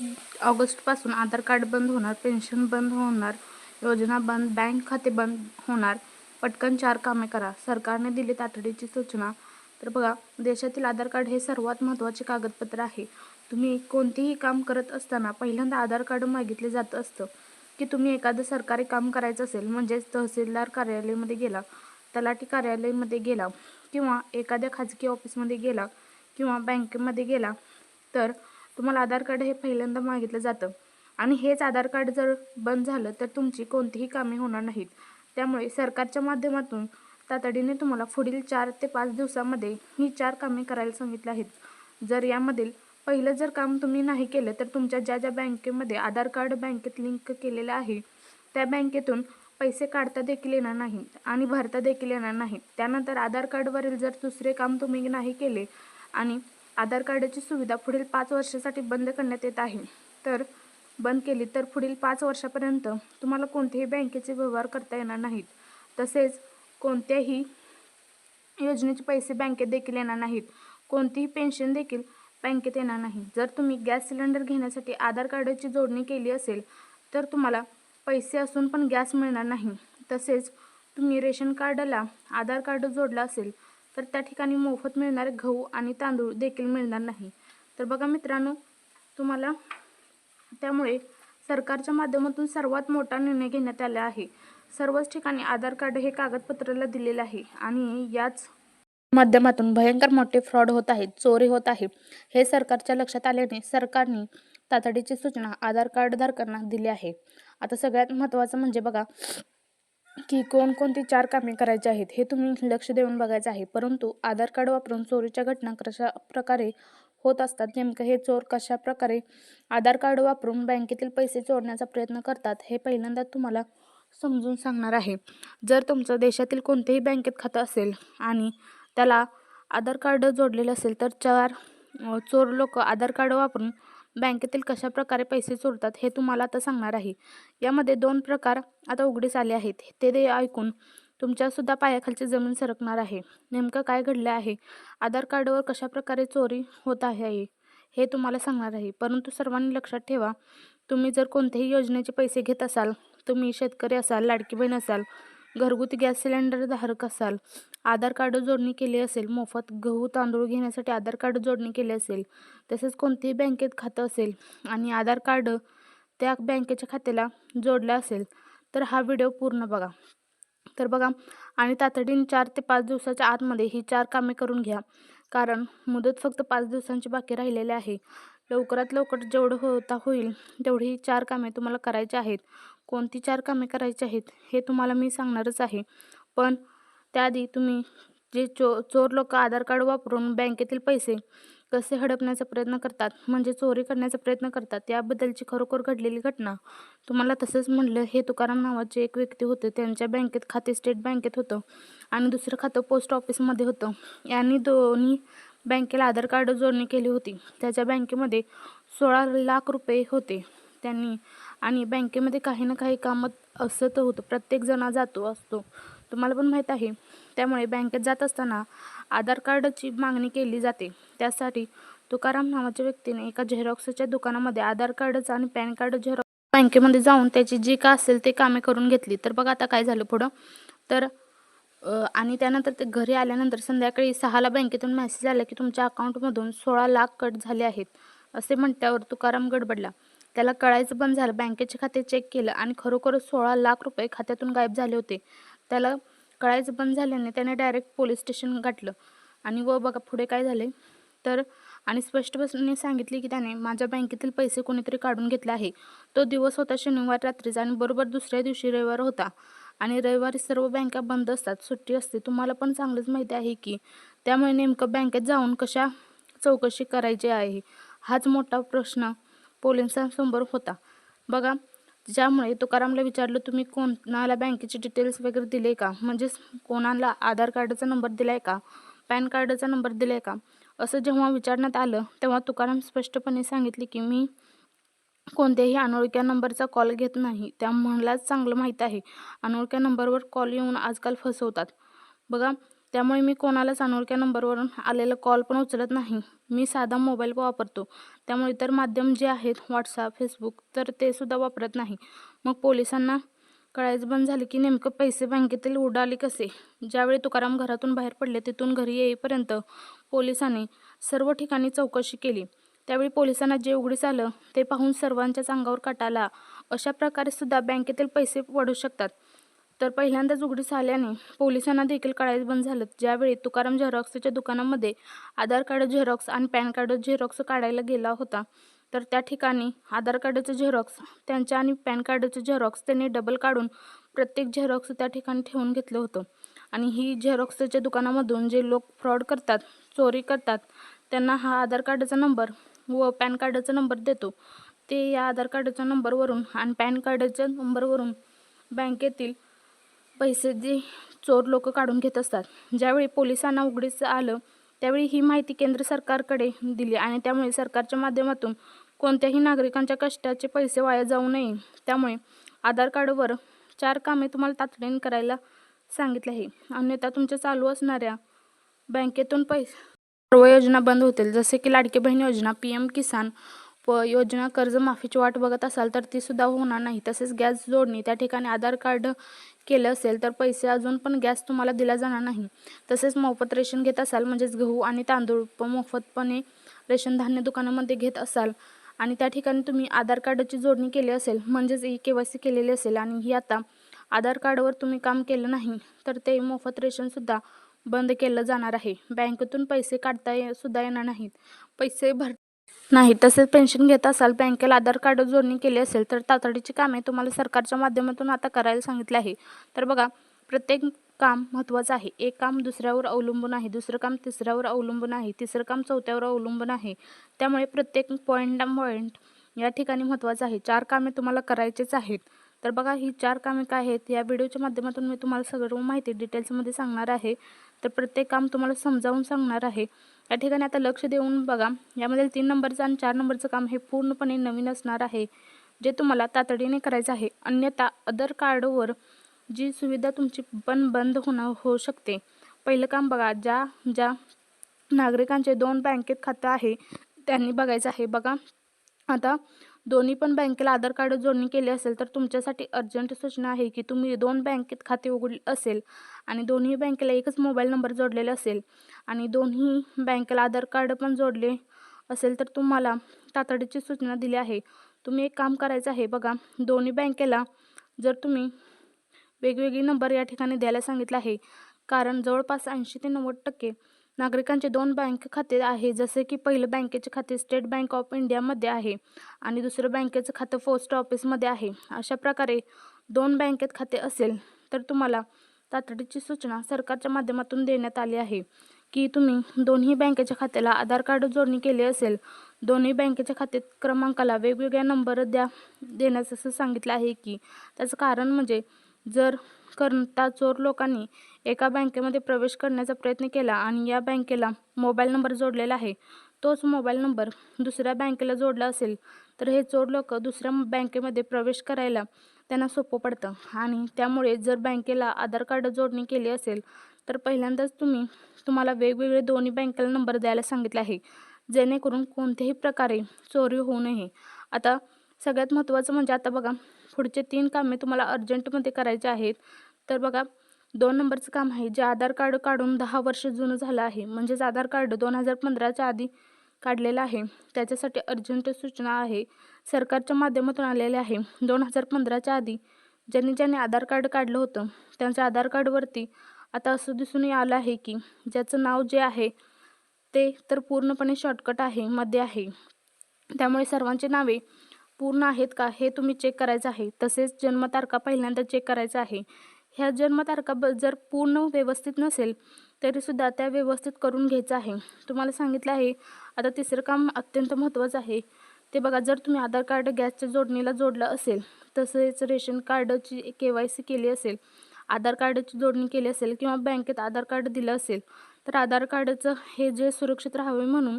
ऑगस्टपासून आधार कार्ड बंद होणार पेन्शन बंद होणार योजना बंद बँक खाते बंद होणार. पटकन चार कामे करा. सरकारने दिली तातडीची सूचना. तर बघा देशातील आधार कार्ड हे सर्वात महत्त्वाचे कागदपत्र आहे. तुम्ही कोणतेही काम करत असताना पहिल्यांदा आधार कार्ड मागितले जात असतं. की तुम्ही एखादं सरकारी काम करायचं असेल म्हणजेच तहसीलदार कार्यालयामध्ये गेला तलाठी कार्यालयामध्ये गेला किंवा एखाद्या खाजगी ऑफिसमध्ये गेला किंवा बँकेमध्ये गेला तर तुम्हाला आधार कार्ड हे पहिल्यांदा मागितलं जातं. आणि हेच आधार कार्ड जर बंद झालं तर तुमची कोणतीही कामे होणार नाहीत. त्यामुळे सरकारच्या माध्यमातून तातडीने तुम्हाला पुढील चार ते पाच दिवसामध्ये ही चार कामे करायला सांगितली आहेत. जर यामधील पहिलं जर काम तुम्ही नाही केलं तर तुमच्या ज्या ज्या बँकेमध्ये आधार कार्ड बँकेत लिंक केलेलं आहे त्या बँकेतून पैसे काढता देखील येणार नाहीत आणि भरता देखील येणार नाहीत. त्यानंतर आधार कार्डवरील जर दुसरे काम तुम्ही नाही केले आणि आधार कार्डाची सुविधा पुढील पाच वर्षासाठी बंद करण्यात येत आहे. तर बंद केली तर पुढील पाच वर्षापर्यंत तुम्हाला कोणतेही बँकेचे व्यवहार करता येणार नाहीत. तसेच कोणत्याही योजनेचे पैसे बँकेत देखील येणार नाहीत. कोणतीही पेन्शन देखील बँकेत येणार नाही. जर तुम्ही गॅस सिलेंडर घेण्यासाठी आधार कार्डाची जोडणी केली असेल तर तुम्हाला पैसे असून पण गॅस मिळणार नाही. तसेच तुम्ही रेशन कार्डला आधार कार्ड जोडला असेल तर त्या ठिकाणी मोफत मिळणारे गहू आणि तांदूळ देखील मिळणार नाही. तर बघा मित्रांनो तुम्हाला त्यामुळे सरकारच्या माध्यमातून सर्वात मोठा निर्णय घेण्यात आला आहे. सर्वच ठिकाणी आधार कार्ड हे कागदपत्राला दिलेलं आहे आणि याच माध्यमातून भयंकर मोठे फ्रॉड होत आहेत चोरी होत आहे. हे सरकारच्या लक्षात आल्याने सरकारने तातडीची सूचना आधार कार्डधारकांना दिली आहे. आता सगळ्यात महत्त्वाचं म्हणजे बघा की कोणकोणती चार कामे करायची आहेत हे तुम्ही लक्ष देऊन बघायचं आहे. परंतु आधार कार्ड वापरून चोरीच्या घटना कशा प्रकारे होत असतात नेमकं हे चोर कशा प्रकारे आधार कार्ड वापरून बँकेतील पैसे चोरण्याचा प्रयत्न करतात हे पहिल्यांदा तुम्हाला समजून सांगणार आहे. जर तुमचं देशातील कोणतेही बँकेत खातं असेल आणि त्याला आधार कार्ड जोडलेलं असेल तर चार चोर लोक आधार कार्ड वापरून बँकेतील कशा प्रकारे पैसे चोरतात हे तुम्हाला आता सांगणार आहे. यामध्ये दोन प्रकार आता उघडीस आले आहेत. ते दे ऐकून तुमच्यासुद्धा पायाखालची जमीन सरकणार आहे. नेमकं काय घडलं आहे? आधार कार्डवर कशा प्रकारे चोरी होत आहे? हे तुम्हाला सांगणार आहे. परंतु सर्वांनी लक्षात ठेवा तुम्ही जर कोणत्याही योजनेचे पैसे घेत असाल तुम्ही शेतकरी असाल लाडकी बहीण असाल घरगुती गॅस सिलेंडर धारक असाल आधार कार्ड जोडणी केली असेल मोफत गहू तांदूळ घेण्यासाठी आधार कार्ड जोडणी केली असेल तसेच कोणतीही बँकेत खातं असेल आणि आधार कार्ड त्या बँकेच्या खात्याला जोडलं असेल तर हा व्हिडिओ पूर्ण बघा. तर बघा आणि तातडीने चार ते पाच दिवसाच्या आतमध्ये ही चार कामे करून घ्या कारण मुदत फक्त पाच दिवसांची बाकी राहिलेली आहे. लवकरात लवकर जेवढं होता होईल तेवढी ही चार कामे तुम्हाला करायची आहेत. कोणती चार कामे करायची आहेत हे तुम्हाला मी सांगणारच आहे. पण त्याआधी तुम्ही जे चो चोर लोक आधार कार्ड वापरून बँकेतील पैसे कसे हडपण्याचा प्रयत्न करतात म्हणजे चोरी करण्याचा प्रयत्न करतात याबद्दलची खरोखर घडलेली घटना. तुम्हाला तसंच म्हणलं हे तुकाराम नावाचे एक व्यक्ती होते त्यांच्या बँकेत खाते स्टेट बँकेत होतं आणि दुसरं खातं पोस्ट ऑफिसमध्ये होतं. यांनी दोन्ही बँकेला आधार कार्ड जोडणी केली होती. त्याच्या बँकेमध्ये सोळा लाख रुपये होते. त्यांनी आणि बँकेमध्ये काही ना काही कामं असत होतं. प्रत्येक जण जातो असतो. तुम्हाला पण माहीत आहे. त्यामुळे बँकेत जात असताना आधार कार्डची मागणी केली जाते. त्यासाठी तुकाराम नावाच्या व्यक्तीने एका झेरॉक्सच्या दुकानामध्ये आधार कार्डचं आणि पॅन कार्ड झेरॉक्स बँकेमध्ये जाऊन त्याची जी का असेल ते कामे करून घेतली. तर बघा आता काय झालं पुढं. तर आणि त्यानंतर ते घरी आल्यानंतर संध्याकाळी सहाला बँकेतून मेसेज आला की तुमच्या अकाउंटमधून सोळा लाख कट झाले आहेत. असे म्हटल्यावर तुकाराम गडबडला. त्याला कळायचं बंद झालं. बँकेचे खाते चेक केलं आणि खरोखरच सोळा लाख रुपये खात्यातून गायब झाले होते. त्याला कळायचं बंद झाल्याने त्याने डायरेक्ट पोलीस स्टेशन गाठलं. आणि व बघा पुढे काय झाले? तर आणि स्पष्टपणे सांगितले की त्याने माझ्या बँकेतील पैसे कोणीतरी काढून घेतले आहे. तो दिवस होता शनिवार रात्रीचा आणि बरोबर दुसऱ्या दिवशी रविवार होता. आणि रविवारी सर्व बँका बंद असतात. सुट्टी असते. तुम्हाला पण चांगलंच माहिती आहे की त्यामुळे नेमकं बँकेत जाऊन कशा चौकशी करायची आहे? हाच मोठा प्रश्न पोलिसांसमोर होता. बघा ज्यामुळे तुकारामला विचारलं तुम्ही कोणाला बँकेचे डिटेल्स वगैरे दिले का? म्हणजेच कोणाला आधार कार्डचा नंबर दिला आहे का? पॅन कार्डचा नंबर दिला आहे का? असं जेव्हा विचारण्यात आलं तेव्हा तुकाराम स्पष्टपणे सांगितले की मी कोणत्याही अनोळख्या नंबरचा कॉल घेत नाही. त्या मलाच चांगलं माहीत आहे. अनोळख्या नंबरवर कॉल येऊन आजकाल फसवतात. बघा त्यामुळे मी कोणालाच अनोळख्या नंबरवरून आलेला कॉल पण उचलत नाही. मी साधा मोबाईल वापरतो. त्यामुळे इतर माध्यम जे आहेत व्हॉट्सअप फेसबुक तर ते सुद्धा वापरत नाही. मग पोलिसांना कळायचं बंद झाले की नेमकं पैसे बँकेतील उडाले कसे? ज्यावेळी तुकाराम घरातून बाहेर पडले तिथून घरी येईपर्यंत पोलिसांनी सर्व ठिकाणी चौकशी केली. त्यावेळी पोलिसांना जे उघडीस आलं ते पाहून सर्वांच्याच अंगावर काटाला अशा प्रकारे सुद्धा बँकेतील पैसे पडू शकतात. तर पहिल्यांदाच उघडीस आल्याने पोलिसांना देखील कळायचं बंद झालं. ज्यावेळी तुकाराम झेरॉक्सच्या दुकानामध्ये आधार कार्ड झेरॉक्स आणि पॅन कार्ड झेरॉक्स काढायला गेला होता तर त्या ठिकाणी आधार कार्डाचं झेरॉक्स त्यांच्या आणि पॅन कार्डाचं झेरॉक्स त्यांनी डबल काढून प्रत्येक झेरॉक्स त्या ठिकाणी ठेवून घेतलं होतं. आणि ही झेरॉक्सच्या दुकानामधून जे लोक फ्रॉड करतात चोरी करतात त्यांना हा आधार कार्डाचा नंबर व पॅन कार्डाचा नंबर देतो. ते या आधार कार्डाच्या नंबरवरून आणि पॅन कार्डाच्या नंबरवरून बँकेतील पैसे जे चोर लोक काढून घेत असतात. ज्यावेळी पोलिसांना उघडीस आलं त्यावेळी ही माहिती केंद्र सरकारकडे दिली आणि त्यामुळे सरकारच्या माध्यमातून कोणत्याही नागरिकांच्या कष्टाचे पैसे वाया जाऊ नये. त्यामुळे आधार कार्डवर चार कामे तुम्हाला तातडीने करायला सांगितले आहे. अन्यथा तुमच्या चालू असणाऱ्या बँकेतून पैसे सर्व योजना बंद होतील. जसे की लाडकी बहीण योजना पी एम किसान व योजना कर्जमाफीची वाट बघत असाल तर ती सुद्धा होणार नाही. तसेच गॅस जोडणी त्या ठिकाणी आधार कार्ड केलं असेल तर पैसे अजून पण गॅस तुम्हाला दिला जाणार नाही. तसेच मोफत रेशन घेत असाल म्हणजेच गहू आणि तांदूळ मोफतपणे रेशन धान्य दुकानामध्ये घेत असाल आणि त्या ठिकाणी तुम्ही आधार कार्डाची जोडणी केली असेल म्हणजेच ई के वाय सी केलेली असेल आणि ही आता आधार कार्डवर तुम्ही काम केलं नाही तर ते मोफत रेशनसुद्धा बंद केलं जाणार आहे. बँकेतून पैसे काढता ये सुद्धा येणार नाहीत. पैसे भर नाही तसेच पेन्शन घेत असाल बँकेला आधार कार्ड जोडणी केली असेल तर तातडीची कामे तुम्हाला सरकारच्या माध्यमातून आता करायला सांगितले आहे. तर बघा प्रत्येक काम महत्त्वाचं आहे. एक काम दुसऱ्यावर अवलंबून आहे दुसरं काम तिसऱ्यावर अवलंबून आहे तिसरं काम चौथ्यावर अवलंबून आहे. त्यामुळे प्रत्येक पॉईंट पॉईंट या ठिकाणी महत्त्वाचं आहे. चार कामे तुम्हाला करायचेच आहेत. तर बघा ही चार कामे काय आहेत? या व्हिडिओच्या माध्यमातून मी तुम्हाला सगळं माहिती डिटेल्समध्ये सांगणार आहे. तर प्रत्येक काम तुम्हाला समजावून सांगणार आहे. या ठिकाणी आता लक्ष देऊन बघा यामध्ये तीन नंबरचं आणि चार नंबरचं काम हे पूर्णपणे नवीन असणार आहे जे तुम्हाला तातडीने करायचं आहे. अन्यथा अदर कार्डवर जी सुविधा तुमची पण बंद होणं होऊ शकते. पहिलं काम बघा ज्या ज्या नागरिकांचे दोन बँकेत खातं आहे त्यांनी बघायचं आहे. बघा आता दोन्ही पण बँकेला आधार कार्ड जोडणी केली असेल तर तुमच्यासाठी अर्जंट सूचना आहे की तुम्ही दोन बँकेत खाते उघडले असेल आणि दोन्ही बँकेला एकच मोबाईल नंबर जोडलेला असेल आणि दोन्ही बँकेला आधार कार्ड पण जोडले असेल तर तुम्हाला तातडीची सूचना दिली आहे. तुम्ही एक काम करायचं आहे बघा दोन्ही बँकेला जर तुम्ही वेगवेगळी नंबर या ठिकाणी द्यायला सांगितलं आहे कारण जवळपास ऐंशी ते नव्वद टक्के नागरिकांचे दोन बँक खाते आहे जसे की पहिलं बँकेचे खाते स्टेट बँक ऑफ इंडियामध्ये आहे आणि दुसरं बँकेचं खातं पोस्ट ऑफिसमध्ये आहे. अशा प्रकारे दोन बँकेत खाते असेल तर तुम्हाला तातडीची सूचना सरकारच्या माध्यमातून देण्यात आली आहे की तुम्ही दोन्ही बँकेच्या खात्याला आधार कार्ड जोडणी केली असेल दोन्ही बँकेच्या खाते क्रमांकाला वेगवेगळ्या नंबर द्या देण्यास असं सांगितलं आहे की त्याचं कारण म्हणजे जर करता चोर लोकांनी एका बँकेमध्ये प्रवेश करण्याचा प्रयत्न केला आणि या बँकेला मोबाईल नंबर जोडलेला आहे. तोच मोबाईल नंबर दुसऱ्या बँकेला जोडला असेल तर हे चोर लोक दुसऱ्या बँकेमध्ये प्रवेश करायला त्यांना सोपं पडतं. आणि त्यामुळे जर बँकेला आधार कार्ड जोडणी केली असेल तर पहिल्यांदाच तुम्ही तुम्हाला वेगवेगळे दोन्ही बँकेला नंबर द्यायला सांगितले आहे जेणेकरून कोणत्याही प्रकारे चोरी होऊ नये. आता सगळ्यात महत्त्वाचं म्हणजे आता बघा पुढचे तीन कामे तुम्हाला अर्जंटमध्ये करायचे आहेत. तर बघा दोन नंबरचं काम आहे जे आधार कार्ड काढून दहा वर्ष जुनं झालं आहे. म्हणजेच आधार कार्ड दोन हजार पंधराच्या आधी काढलेलं आहे. त्याच्यासाठी अर्जंट सूचना आहे. सरकारच्या माध्यमातून आलेले आहे. दोन हजार पंधराच्या आधी ज्यांनी ज्यांनी आधार कार्ड काढलं होतं त्यांच्या आधार कार्डवरती आता असं दिसून आलं आहे की ज्याचं नाव जे आहे ते तर पूर्णपणे शॉर्टकट आहे मध्ये आहे. त्यामुळे सर्वांची नावे पूर्ण आहेत का हे तुम्ही चेक करायचं आहे. तसेच जन्मतारखा पहिल्यांदा चेक करायचं आहे. ह्या जन्मतारखा ब जर पूर्ण व्यवस्थित नसेल तरीसुद्धा त्या व्यवस्थित करून घ्यायचं आहे. तुम्हाला सांगितलं आहे आता तिसरं काम अत्यंत महत्त्वाचं आहे. ते बघा जर तुम्ही आधार कार्ड गॅसच्या जोडणीला जोडलं असेल तसेच रेशन कार्डची के वाय सी केली असेल आधार कार्डची जोडणी केली असेल किंवा बँकेत आधार कार्ड दिलं असेल तर आधार कार्डचं हे जे सुरक्षित राहावे म्हणून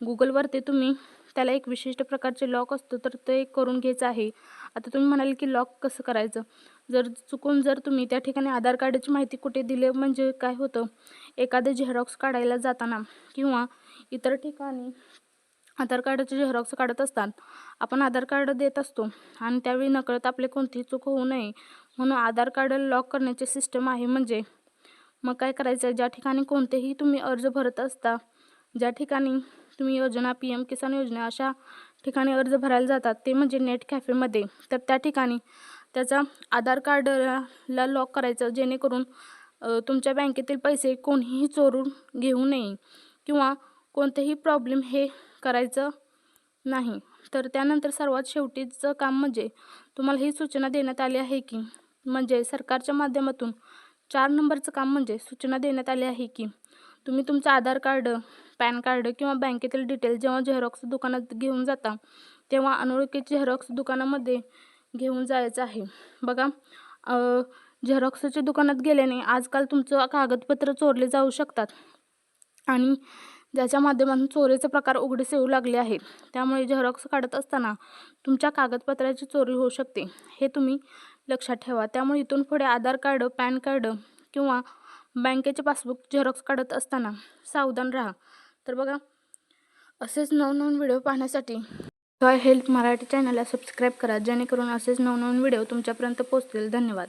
गुगलवरती तुम्ही त्याला एक विशिष्ट प्रकारचे लॉक असतो तर ते करून घ्यायचं आहे. आता तुम्ही म्हणाल की लॉक कसं करायचं? जर चुकून जर तुम्ही त्या ठिकाणी आधार कार्डाची माहिती कुठे दिली म्हणजे काय होतं? एखादं झेरॉक्स काढायला जाताना किंवा इतर ठिकाणी आधार कार्डाचे झेरॉक्स काढत असतात आपण आधार कार्ड देत असतो आणि त्यावेळी नकळत आपले कोणतीही चूक होऊ नये. म्हणून आधार कार्ड लॉक करण्याचे सिस्टम आहे म्हणजे मग काय करायचं? ज्या ठिकाणी कोणतेही तुम्ही अर्ज भरत असता ज्या ठिकाणी तुम्ही योजना पी एम किसान योजना अशा ठिकाणी अर्ज भरायला जातात. ते म्हणजे नेट कॅफेमध्ये. तर त्या ठिकाणी त्याचा आधार कार्डला लॉक करायचं जेणेकरून तुमच्या बँकेतील पैसे कोणीही चोरून घेऊ नये किंवा कोणतेही प्रॉब्लेम हे करायचं नाही. तर त्यानंतर सर्वात शेवटीचं काम म्हणजे तुम्हाला ही सूचना देण्यात आली आहे की म्हणजे सरकारच्या माध्यमातून चार नंबरचं काम म्हणजे सूचना देण्यात आली आहे की तुम्ही तुमचं आधार कार्ड पॅन कार्ड किंवा बँकेतील डिटेल जेव्हा झेरॉक्स दुकानात घेऊन जाता तेव्हा अनोळखी झेरॉक्स दुकानामध्ये घेऊन जायचं आहे. बघा झेरॉक्सच्या दुकानात गेल्याने आजकाल तुमचं कागदपत्र चोरले जाऊ शकतात आणि ज्याच्या माध्यमातून चोरीचे प्रकार उघडीस येऊ लागले आहेत त्यामुळे झेरॉक्स काढत असताना तुमच्या कागदपत्राची चोरी होऊ शकते. हे तुम्ही लक्षात ठेवा. त्यामुळे इथून पुढे आधार कार्ड पॅन कार्ड किंवा बँकेचे पासबुक झेरॉक्स काढत असताना सावधान राहा. तर बघा असेच नवनवीन व्हिडिओ पाहण्यासाठी जॉय हेल्थ मराठी चॅनलला सबस्क्राईब करा. जेणेकरून असेच नवनवीन व्हिडिओ तुमच्यापर्यंत पोहोचतील. धन्यवाद.